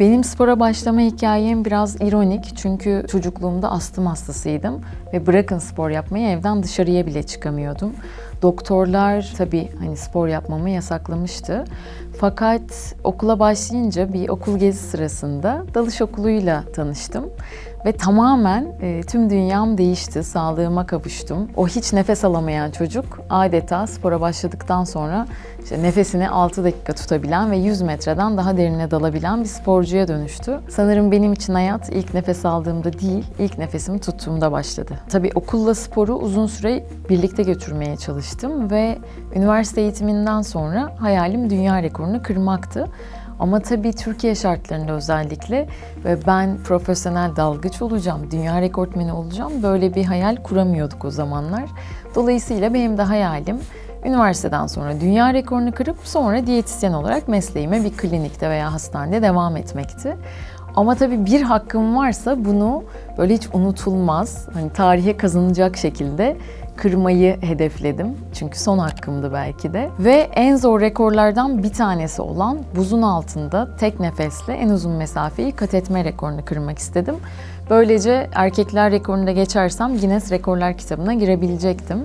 Benim spora başlama hikayem biraz ironik çünkü çocukluğumda astım hastasıydım ve bırakın spor yapmayı evden dışarıya bile çıkamıyordum. Doktorlar tabii hani spor yapmamı yasaklamıştı. Fakat okula başlayınca bir okul gezi sırasında dalış okuluyla tanıştım. Ve tamamen e, tüm dünyam değişti, sağlığıma kavuştum. O hiç nefes alamayan çocuk adeta spora başladıktan sonra işte nefesini 6 dakika tutabilen ve 100 metreden daha derine dalabilen bir sporcuya dönüştü. Sanırım benim için hayat ilk nefes aldığımda değil, ilk nefesimi tuttuğumda başladı. Tabii okulla sporu uzun süre birlikte götürmeye çalıştım ve üniversite eğitiminden sonra hayalim dünya rekorunu kırmaktı. Ama tabii Türkiye şartlarında özellikle ve ben profesyonel dalgıç olacağım, dünya rekortmeni olacağım böyle bir hayal kuramıyorduk o zamanlar. Dolayısıyla benim de hayalim üniversiteden sonra dünya rekorunu kırıp sonra diyetisyen olarak mesleğime bir klinikte veya hastanede devam etmekti. Ama tabii bir hakkım varsa bunu böyle hiç unutulmaz, hani tarihe kazanacak şekilde kırmayı hedefledim. Çünkü son hakkımdı belki de. Ve en zor rekorlardan bir tanesi olan buzun altında tek nefesle en uzun mesafeyi kat etme rekorunu kırmak istedim. Böylece erkekler rekorunu da geçersem Guinness Rekorlar kitabına girebilecektim.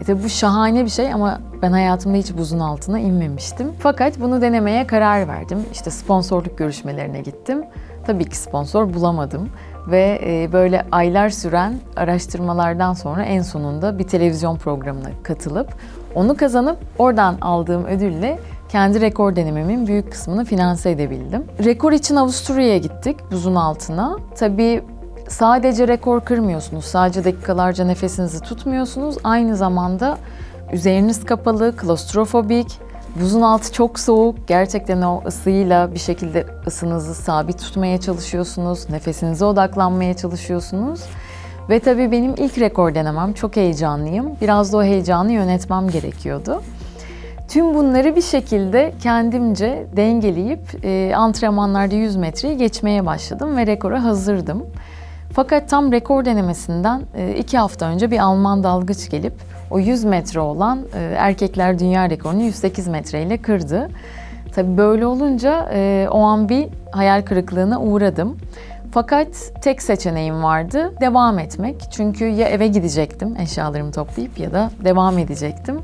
E tabi bu şahane bir şey ama ben hayatımda hiç buzun altına inmemiştim. Fakat bunu denemeye karar verdim. İşte sponsorluk görüşmelerine gittim. Tabii ki sponsor bulamadım ve e, böyle aylar süren araştırmalardan sonra en sonunda bir televizyon programına katılıp onu kazanıp oradan aldığım ödülle kendi rekor denememin büyük kısmını finanse edebildim. Rekor için Avusturya'ya gittik buzun altına. Tabii sadece rekor kırmıyorsunuz, sadece dakikalarca nefesinizi tutmuyorsunuz. Aynı zamanda üzeriniz kapalı, klostrofobik, buzun altı çok soğuk. Gerçekten o ısıyla bir şekilde ısınızı sabit tutmaya çalışıyorsunuz, nefesinize odaklanmaya çalışıyorsunuz. Ve tabii benim ilk rekor denemem, çok heyecanlıyım. Biraz da o heyecanı yönetmem gerekiyordu. Tüm bunları bir şekilde kendimce dengeleyip e, antrenmanlarda 100 metreyi geçmeye başladım ve rekora hazırdım. Fakat tam rekor denemesinden e, iki hafta önce bir Alman dalgıç gelip o 100 metre olan e, erkekler dünya rekorunu 108 metreyle kırdı. Tabii böyle olunca e, o an bir hayal kırıklığına uğradım. Fakat tek seçeneğim vardı devam etmek. Çünkü ya eve gidecektim eşyalarımı toplayıp ya da devam edecektim.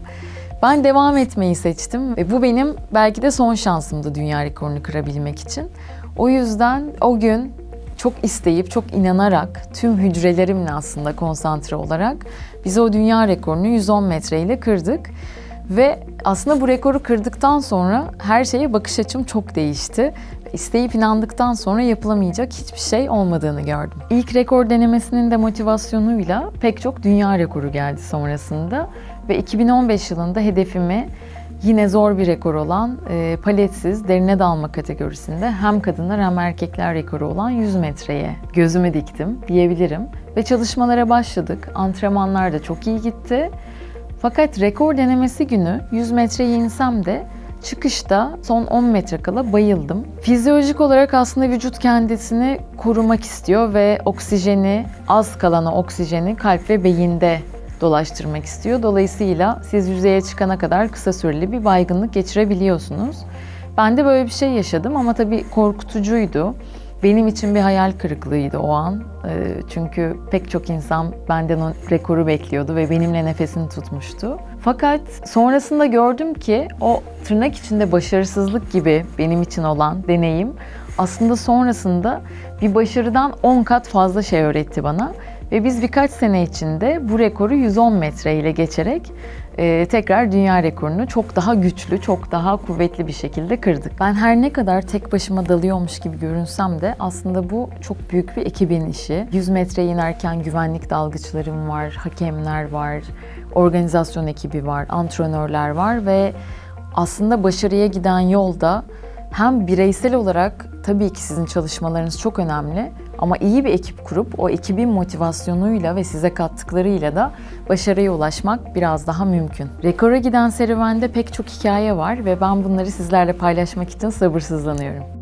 Ben devam etmeyi seçtim ve bu benim belki de son şansımdı dünya rekorunu kırabilmek için. O yüzden o gün çok isteyip, çok inanarak, tüm hücrelerimle aslında konsantre olarak biz o dünya rekorunu 110 metreyle kırdık. Ve aslında bu rekoru kırdıktan sonra her şeye bakış açım çok değişti. İsteyip inandıktan sonra yapılamayacak hiçbir şey olmadığını gördüm. İlk rekor denemesinin de motivasyonuyla pek çok dünya rekoru geldi sonrasında. Ve 2015 yılında hedefimi yine zor bir rekor olan e, paletsiz derine dalma kategorisinde hem kadınlar hem erkekler rekoru olan 100 metreye gözümü diktim diyebilirim. Ve çalışmalara başladık. Antrenmanlar da çok iyi gitti. Fakat rekor denemesi günü 100 metreyi insem de çıkışta son 10 metre kala bayıldım. Fizyolojik olarak aslında vücut kendisini korumak istiyor ve oksijeni, az kalan oksijeni kalp ve beyinde dolaştırmak istiyor. Dolayısıyla siz yüzeye çıkana kadar kısa süreli bir baygınlık geçirebiliyorsunuz. Ben de böyle bir şey yaşadım ama tabii korkutucuydu. Benim için bir hayal kırıklığıydı o an. Çünkü pek çok insan benden o rekoru bekliyordu ve benimle nefesini tutmuştu. Fakat sonrasında gördüm ki o tırnak içinde başarısızlık gibi benim için olan deneyim aslında sonrasında bir başarıdan 10 kat fazla şey öğretti bana. Ve biz birkaç sene içinde bu rekoru 110 metre ile geçerek e, tekrar dünya rekorunu çok daha güçlü, çok daha kuvvetli bir şekilde kırdık. Ben her ne kadar tek başıma dalıyormuş gibi görünsem de aslında bu çok büyük bir ekibin işi. 100 metre inerken güvenlik dalgıçlarım var, hakemler var, organizasyon ekibi var, antrenörler var ve aslında başarıya giden yolda hem bireysel olarak tabii ki sizin çalışmalarınız çok önemli ama iyi bir ekip kurup o ekibin motivasyonuyla ve size kattıklarıyla da başarıya ulaşmak biraz daha mümkün. Rekora giden serüvende pek çok hikaye var ve ben bunları sizlerle paylaşmak için sabırsızlanıyorum.